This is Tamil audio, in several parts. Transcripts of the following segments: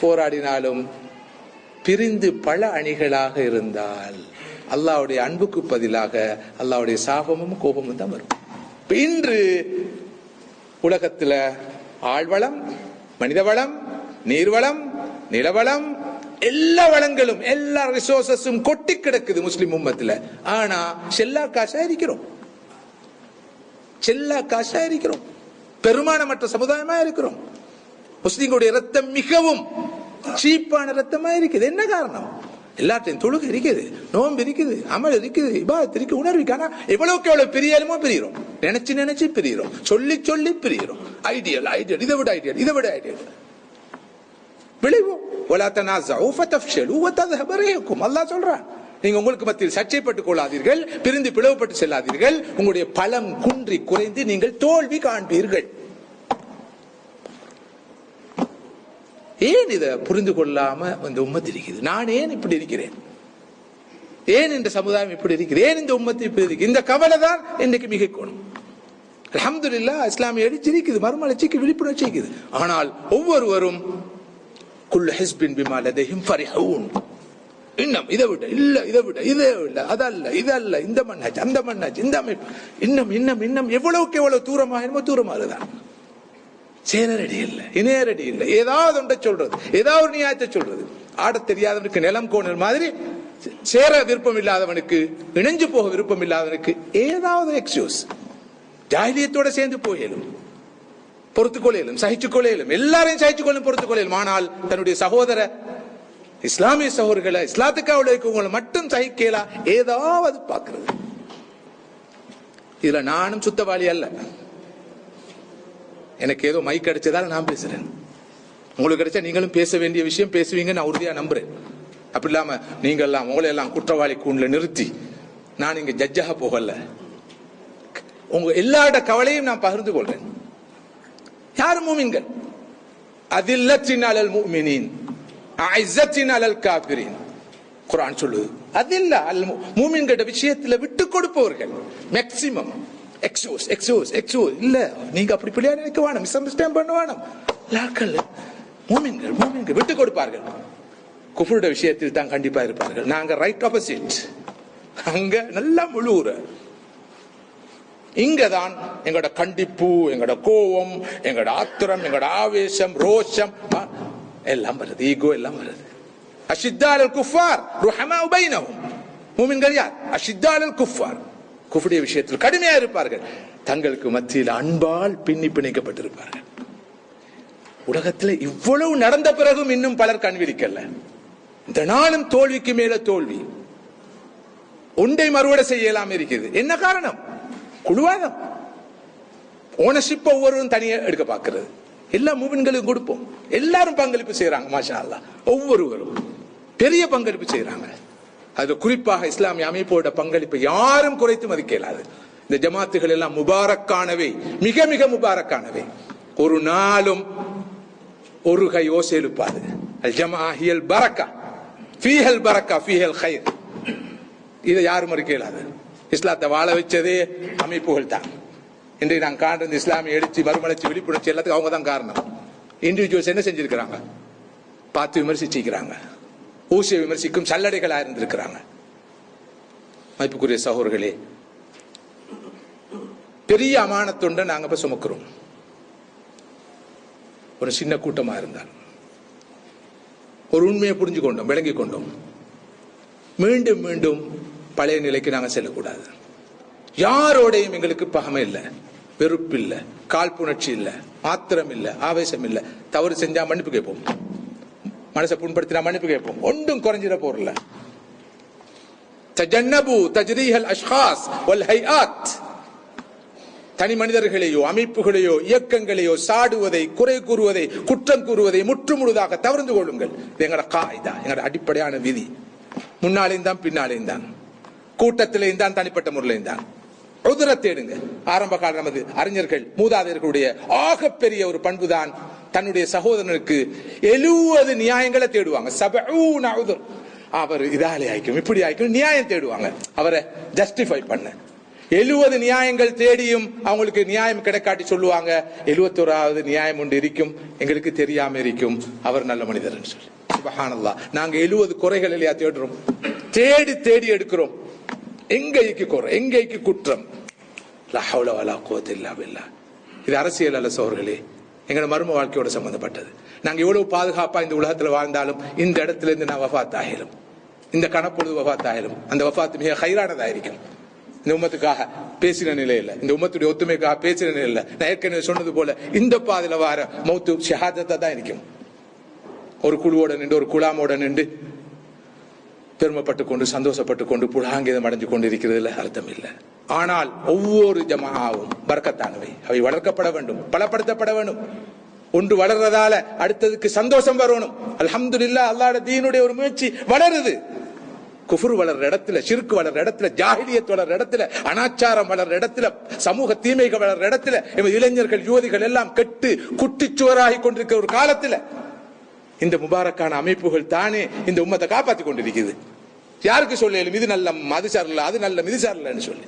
போராடினாலும் பிரிந்து பல அணிகளாக இருந்தால் அல்லாவுடைய அன்புக்கு பதிலாக அல்லாவுடைய சாபமும் கோபமும் தான் வரும். இன்று உலகத்துல ஆழ்வளம் மனித வளம் நீர்வளம் நிலவளம் எல்லா வளங்களும் எல்லா ரிசோர்சஸும் கொட்டி கிடக்குது முஸ்லிம் உம்மத்துல. ஆனா செல்லா காசா இருக்கிறோம். செல்லா காசா இருக்கிறோம். பெருமானமற்ற சமுதாயமா இருக்கிறோம். முஸ்லிம்களுடைய ரத்தம் மிகவும் சீப்பான ரத்தமா இருக்குது என்ன காரணம் எல்லாத்தையும் தொழுகை இருக்குது நோன்பு இருக்குது அமல் இருக்குது இபாதத் இருக்கு உணர்வு ஆனா எவ்வளவுக்கு எவ்வளவு பிரியலுமோ பிரியிறோம் நினைச்சு நினைச்சு பிரியிறோம் சொல்லி சொல்லி பிரியிறோம் ஐடியல் ஐடியல் இதை விட ஐடியல் இதை விட ஐடியல் விளைவு ولا تنازعوا فتفشلوا وتذهب ريحكم அல்லாஹ் சொல்றான் நீங்க உங்களுக்கு மத்தியில் சர்ச்சைப்பட்டுக் கொள்ளாதீர்கள் பிரிந்து பிளவுபட்டு செல்லாதீர்கள் உங்களுடைய பலம் குன்றி குறைந்து நீங்கள் தோல்வி காண்பீர்கள் ஏன் இதை புரிந்து கொள்ளாம இந்த உம்மத்து இருக்குது நான் ஏன் இப்படி இருக்கிறேன்? ஏன் இந்த சமுதாயம் இப்படி இருக்குது ஏன் இந்த உம்மத்து இப்படி இருக்கு? இந்த கவலை தான் இன்னைக்கு மிகைக்கணும் அல்ஹம்துலில்லா இஸ்லாமிய அடிச்சிருக்குது மறுமலர்ச்சிக்கு விழிப்புணர்ச்சி இருக்குது ஆனால் ஒவ்வொருவரும் குல்லு ஹிஸ்பின் பிமா லதைஹிம் ஃபரிஹூன். இன்னும் இதை விட இல்ல இதை விட இதே இல்ல அதல்ல இதல்ல இந்த மண்ணாச்சு அந்த மண்ணாச்சு இந்த அமைப்பு. இன்னும் இன்னும் இன்னும் எவ்வளவுக்கு எவ்வளவு தூரமாக தூரமாகுதான் சேனரடி இல்லை. இணையரடி இல்லை. ஏதாவது ஒன்றை சொல்றது. ஏதாவது ஒரு நியாயத்தை சொல்றது. ஆடத் தெரியாதவனுக்கு நிலம் கோணல் மாதிரி சேர விருப்பம் இல்லாதவனுக்கு இணைஞ்சு போக விருப்பம் இல்லாதவனுக்கு ஏதாவது எக்ஸ்கியூஸ் ஜாகிலியத்தோட சேர்ந்து போயிடும் பொறுத்து கொள்ளையிலும் சகிச்சு கொள்ளையிலும் எல்லாரையும் சகிச்சு கொள்ளும் பொறுத்து கொள்ளையிலும் ஆனால் தன்னுடைய சகோதர இஸ்லாமிய சகோதரர்களை இஸ்லாத்துக்காக இருக்கவங்களை மட்டும் சகிக்கலா? ஏதாவது பார்க்கிறது. இதுல நானும் சுத்தவாளி அல்ல. எனக்கு ஏதோ மைக் கிடைச்சதால நான் பேசுறேன். உங்களுக்கு கிடைச்சா நீங்களும் பேச வேண்டிய விஷயம் பேசுவீங்க நான் உறுதியா நம்புறேன். அப்படி இல்லாம நீங்க எல்லாம் உங்களை எல்லாம் குற்றவாளி கூண்டுல நிறுத்தி நான் இங்க ஜட்ஜாக போகல. உங்க எல்லாரோட கவலையும் நான் பகிர்ந்து கொள்றேன். யார் மூமின்கள்? அதில்லத்தின் அலல் மூமினின் ஐசத்தின் அலல் காபிரின் குரான் சொல்லுது அதில்ல அல் மூமின்கிட்ட விஷயத்துல விட்டு கொடுப்பவர்கள் மேக்சிமம் எக்ஸோஸ் எக்ஸோஸ் எக்ஸோஸ் இல்ல நீங்க அப்படி பிள்ளையா நினைக்க வேணும் மிஸ் அண்டர்ஸ்டாண்ட் பண்ண வேணும். லாக்கள் மூமின்கள் மூமின்கள் விட்டு கொடுப்பார்கள். குஃபருட விஷயத்தில் தான் கண்டிப்பா இருப்பார்கள். நாங்க ரைட் ஆப்போசிட் அங்க நல்லா முழுவுற இங்கதான் எங்களோட கண்டிப்பு எங்களோட கோபம் எங்களோட ஆத்திரம் எங்களோட ஆவேசம் ரோஷம். எல்லாம் வருது. ஈகோ எல்லாம் வருது. அஷித்தால் குஃபார் ருஹமா உபைனவும் மூமின்கள் யார்? அஷித்தால் குஃபார். குஃபுடைய விஷயத்தில் கடுமையா இருப்பார்கள். தங்களுக்கு மத்தியில் அன்பால் பின்னி பிணைக்கப்பட்டிருப்பார்கள். உலகத்துல இவ்வளவு நடந்த பிறகும் இன்னும் பலர் கண்விழிக்கல இந்த நாளும் தோல்விக்கு மேல தோல்வி. ஒன்றை மறுவடை செய்யலாம் இருக்குது. என்ன காரணம்? குழுவாதம். ஓனர்ஷிப் ஒவ்வொருவரும் தனியா எடுக்க பார்க்கிறது. எல்லா மூவின்களுக்கும் கொடுப்போம். எல்லாரும் பங்களிப்பு செய்யறாங்க மாஷா அல்லாஹ். ஒவ்வொருவரும். பெரிய பங்களிப்பு செய்யறாங்க அது குறிப்பாக இஸ்லாமிய அமைப்போட பங்களிப்பை யாரும் குறைத்து மதிக்க இயலாது இந்த ஜமாத்துகள் எல்லாம் முபாரக்கானவை. மிக மிக முபாரக்கானவை. ஒரு நாளும் ஒரு கை ஓசை எழுப்பாது. அல் ஜமா ஹியல் பரக்கா. ஃபீஹல் பரக்கா ஃபீஹல் ஹைர் இதை யாரும் மறுக்க இயலாது இஸ்லாத்தை வாழ வச்சதே அமைப்புகள் தான். இன்றைக்கு நான் காண்ற இஸ்லாமிய எழுச்சி மறுமலர்ச்சி விழிப்புணர்ச்சி எல்லாத்துக்கும் அவங்க தான் காரணம். இண்டிவிஜுவல்ஸ் என்ன செஞ்சிருக்கிறாங்க? பார்த்து விமர்சிச்சிருக்கிறாங்க ஊசியை விமர்சிக்கும் சல்லடைகளாக இருந்திருக்கிறாங்க. மதிப்புக்குரிய சகோதரர்களே பெரிய அமானத்துண்ட நாங்க இப்ப சுமக்கிறோம். ஒரு சின்ன கூட்டமா இருந்தால். ஒரு உண்மையை புரிஞ்சு கொண்டோம் விளங்கி கொண்டோம். மீண்டும் மீண்டும் பழைய நிலைக்கு நாங்க செல்லக்கூடாது. யாரோடையும் எங்களுக்கு பகமை இல்லை வெறுப்பு இல்லை காழ்ப்புணர்ச்சி இல்லை ஆத்திரம் இல்லை ஆவேசம் இல்லை. தவறு செஞ்சா மன்னிப்பு கேட்போம். மனசை புண்படுத்தினா மன்னிப்பு கேட்போம். ஒன்றும் குறைஞ்சிட போறல தஜன்னபு தஜ்ரீஹல் அஷ்காஸ் வல் ஹைஆத் தனி மனிதர்களையோ அமைப்புகளையோ இயக்கங்களையோ சாடுவதை குறை கூறுவதை குற்றம் கூறுவதை முற்றுமுழுதாக தவிர்த்து கொள்ளுங்கள். இது எங்கட காய்தா எங்கட அடிப்படையான விதி. முன்னாலேயும் தான் பின்னாலேயும் தான். கூட்டத்திலேயும் தான் தனிப்பட்ட முறையிலையும் தான். உதிர தேடுங்க. ஆரம்ப கால நமது அறிஞர்கள் மூதாதையர்களுடைய ஆகப்பெரிய ஒரு பண்புதான் தன்னுடைய சகோதரனுக்கு எழுவது நியாயங்களை தேடுவாங்க. சபூன உதுர். அவர் இதாலே ஆயிக்கும் இப்படி ஆயிக்கும் நியாயம் தேடுவாங்க. அவரை ஜஸ்டிஃபை பண்ண. எழுபது நியாயங்கள் தேடியும் அவங்களுக்கு நியாயம் கிடைக்காட்டி சொல்லுவாங்க எழுபத்தோராவது நியாயம் ஒன்று இருக்கும் எங்களுக்கு தெரியாம இருக்கும். அவர் நல்ல மனிதர் சொல்லி. சுபஹானல்லாஹ் நாங்க எழுபது குறைகள் இல்லையா தேடுறோம்? தேடி தேடி எடுக்கிறோம். எங்கைக்கு குறை எங்கைக்கு குற்றம்? லஹவுல வலா இது அரசியல் அல்ல சோர்களே. எங்களோட மர்ம வாழ்க்கையோட சம்பந்தப்பட்டது. நாங்க எவ்வளவு பாதுகாப்பா இந்த உலகத்துல வாழ்ந்தாலும் இந்த இடத்துல இருந்து நான் வஃபாத் ஆகிரும் இந்த கணப்பொழுது வஃபாத் ஆகிரும் அந்த வஃபாத் மிக ஹைரானதாயிருக்கும். இந்த உமத்துக்காக பேசின நிலையில இந்த உமத்துடைய ஒத்துமைக்காக பேசின நிலையில நான் ஏற்கனவே சொன்னது போல இந்த பாதையில வார மௌத்து ஷஹாதத்தை தான் இருக்கும். ஒரு குழுவோட நின்று ஒரு குழாமோட நின்று பெருமைப்பட்டு கொண்டு சந்தோஷப்பட்டு கொண்டு புலாங்கிதம் அடைஞ்சு கொண்டு இருக்கிறதுல அர்த்தம் இல்லை. ஆனால் ஒவ்வொரு ஜமாவும் வர்க்கத்தானவை அவை வளர்க்கப்பட வேண்டும் பலப்படுத்தப்பட வேண்டும். ஒன்று வளர்றதால அடுத்ததுக்கு சந்தோஷம் வரணும். அலமது இல்லா அல்லாட தீனுடைய ஒரு முயற்சி வளருது. குஃபுர் வளர்ற இடத்துல சிறுக்கு வளர்ற இடத்துல ஜாஹிலியத் வளர்ற இடத்துல அனாச்சாரம் வளர்ற இடத்துல சமூக தீமைகள் வளர்ற இடத்துல எமது இளைஞர்கள் யுவதிகள் எல்லாம் கெட்டு குட்டிச்சுவராகி கொண்டிருக்கிற ஒரு காலத்துல இந்த முபாரக்கான அமைப்புகள் தானே இந்த உம்மத்தை காப்பாற்றி கொண்டிருக்குது யாருக்கு சொல்லலும் இது நல்ல அது சரியில்லை அது நல்ல இது சரியில்லைன்னு சொல்லி.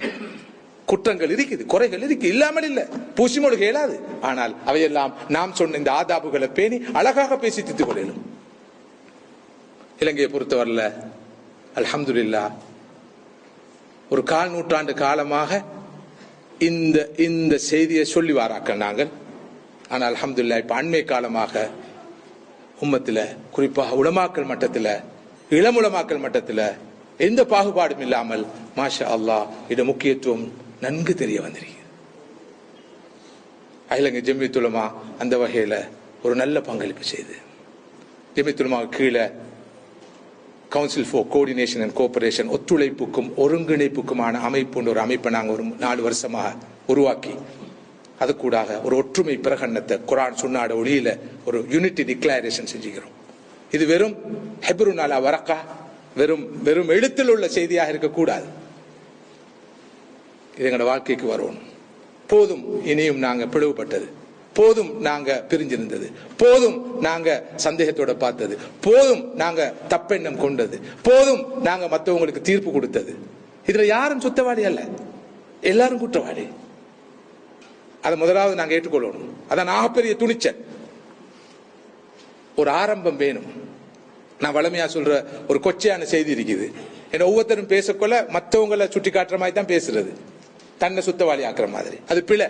குற்றங்கள் இருக்குது குறைகள் இருக்கு இல்லாமல் இல்ல. பூசி மொழிக இயலாது. ஆனால் அவையெல்லாம் நாம் சொன்ன இந்த ஆதாபுகளை பேணி அழகாக பேசி தித்துக் கொள்ளலும். இலங்கையை பொறுத்தவரல அலமதுல்லா ஒரு கால் நூற்றாண்டு காலமாக இந்த இந்த செய்தியை சொல்லி வாராக்கள் நாங்கள். ஆனால் அலமதுல்லா இப்ப அண்மை காலமாக உம்மத்தில் குறிப்பாக உலமாக்கல் மட்டத்தில் இளமுலமாக்கல் மட்டத்தில் எந்த பாகுபாடும் இல்லாமல் மாஷா அல்லாஹ் இட முக்கியத்துவம் நன்கு தெரிய வந்திருக்கிறது. அகிலங்க ஜெமித்துலமா அந்த வகையில் ஒரு நல்ல பங்களிப்பு செய்து. ஜெமித்துலமா கீழே council for coordination and cooperation ஒத்துழைப்புக்கும் ஒருங்கிணைப்புக்குமான அமைப்புன்ற ஒரு அமைப்பை நாங்கள் ஒரு நாலு வருஷமாக உருவாக்கி அது கூடாக ஒரு ஒற்றுமை பிரகடனத்தை குரான் சுண்ணாட ஒளியில ஒரு யூனிட்டி டிக்ளரேஷன் செஞ்சுக்கிறோம். இது வெறும் ஹெப்ரு நாலா வரக்கா வெறும் வெறும் எழுத்தில் உள்ள செய்தியாக இருக்கக்கூடாது. இது எங்களோட வாழ்க்கைக்கு வரணும் போதும் இனியும் நாங்க பிளவுபட்டது. போதும் நாங்க பிரிஞ்சிருந்தது. போதும் நாங்க சந்தேகத்தோட பார்த்தது. போதும் நாங்க தப்பெண்ணம் கொண்டது. போதும் நாங்க மற்றவங்களுக்கு தீர்ப்பு கொடுத்தது. இதுல யாரும் சுத்தவாளி அல்ல. எல்லாரும் குற்றவாளி. அதை முதலாவது நாங்க ஏற்றுக்கொள்ளணும். அதான் ஆகப்பெரிய துணிச்சல். ஒரு ஆரம்பம் வேணும். நான் வளமையா சொல்ற ஒரு கொச்சையான செய்தி இருக்குது. என்ன ஒவ்வொருத்தரும் பேசக்கொள்ள மற்றவங்களை சுட்டி காட்டுற மாதிரி தான் பேசுறது. தன்னை சுத்தவாளி ஆக்குற மாதிரி. அது பிழை.